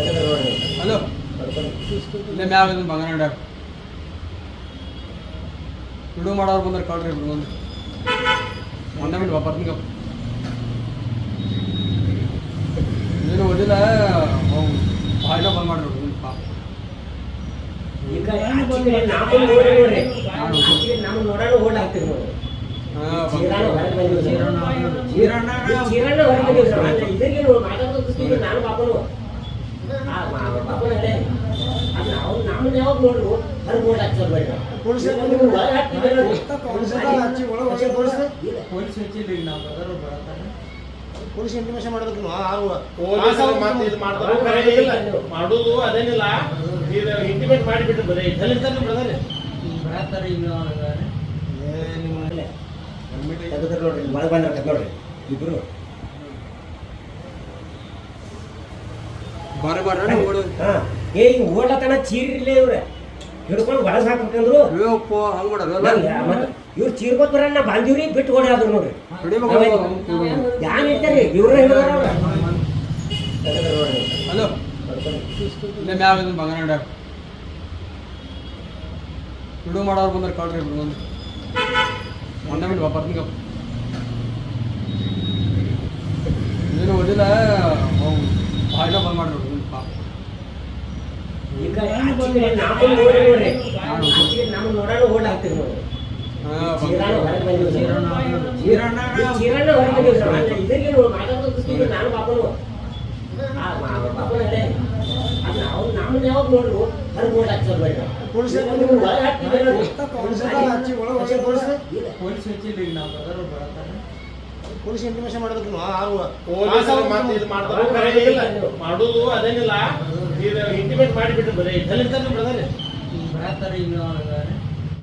Hello ಇದನ್ನ ಬಂಗಾರ ಅಂಗಡ್ಯಾಗ ವಿಡಿಯೋ ಮಾಡೋರು ಬಂದ್ರೆ ಕಳ್ರಿ ಇಬ್ರು ಒಂದು ಒಂದೇ ಮಿನಿಟ್ ಬಾ ಬರ್ತೀನಿ ಗಪ್ಪ. ಏನು ಓದಿಲ್ಲ ಬಾಯ್ನ ಬಂದ್ ಮಾಡ್ರಿ ಪಾಪ ಈಗ ಆಚೆ ಕಡೆ ನಾವು ನೋಡಿ ನೋಡ್ರಿ ಆಚೆ ಕಡೆ ನಾವು ನೋಡೋಣ ಓಡ್ ಹಾಕ್ತೀವಿ ನೋಡಿ ಹಾಂ ಚೀರಾಣ ಹೊರಗೆ ಬಂದಿವಿ ಚೀರಾಣ ಚೀರಾಣ ಹೊರಗೆ ಬಂದಿವಿ ಸರ್ ಅಂದ್ರೆ ಇದಕ್ಕೆ ನೀವು ಮಾತಾಡೋದು ನಾನು ಪಾಪನು. ನಮ್ಮನ್ನ ಯಾವಾಗ ನೋಡ್ರು ಹೊರಗೆ ಓಡ್ ಹಾಕ್ಸೋದು ಬೇಡ. ಪೊಲೀಸ್ ಹೆಚ್ಚಿಲ್ಲ ನಾವು ಬರೋರು ಬರತ್ತಾರೆ ಪೊಲೀಸ್ ಇಂಟಿಮೇಷನ್ ಮಾಡಬೇಕು. ಮಾಡುದು ಅದೇನಿಲ್ಲ ಇಂಟಿಮೇಟ್ ಮಾಡಿಬಿಟ್ಟು ಬರೀ ಎಲ್ಲಿರ್ತಾರೆ ಬ್ರದರ್ ಬರತ್ತಾರೆ ಇನ್ನು ನೋಡ್ರಿ ಒಳಗೆ ಬಂದ್ರೆ ನೋಡ್ರಿ ಇಬ್ರು ಬಾರಿ ಬಾರ ಓಡು ಹಾ ಏ ಈಗ ಓಡ್ಲತನ ಚೀರಿರ್ಲೇ ಇವ್ರೆ. ಹಿಡ್ಕೊಂಡು ಹಾಕ್ಬೇಕಂದ್ರು ಇವ್ರು ಚೀರ್ಕೋತ್ ಬರ ನಾ ಬಂದಿವ್ರಿ ಬಿಟ್ಟು ಓಡಾದ್ರು ನೋಡ್ರಿ. ಹಿಡಿಬೇಕು ಯಾನ್ ಇರ್ತಾರೆ ಇವ್ರ ಹಿಡಿದಾರ ಹಲೋ. ವಿಡಿಯೋ ಮಾಡೋರು ಬಂದ್ರೆ ಕಳ್ರಿ ಬಿಡು ಒಂದು ಒಂದೇ ಮಿನಿಟ್ ಬಾ ಬರ್ತೀನಿ. ಏನು ಓದಿಲ್ಲ ಬಂದ್ ಮಾಡ್ರಿ ಪೊಲೀಸ್ ನೀವು ಒಳಗೆ. ಪೊಲೀಸ್ ಹೆಚ್ಚಿಲ್ಲ ನಾವು ಪೊಲೀಸ್ ಇಂಟಿಮೇಷನ್ ಮಾಡೋದಕ್ಕೆ ಮಾಡೋದು ಅದೇನಿಲ್ಲ. ಇಂಟಿಮೇಟ್ ಮಾಡಿಬಿಟ್ಟು ಬರೀ ಇದ್ದಲ್ಲಿರ್ತಾರೆ ಬ್ರದರ್.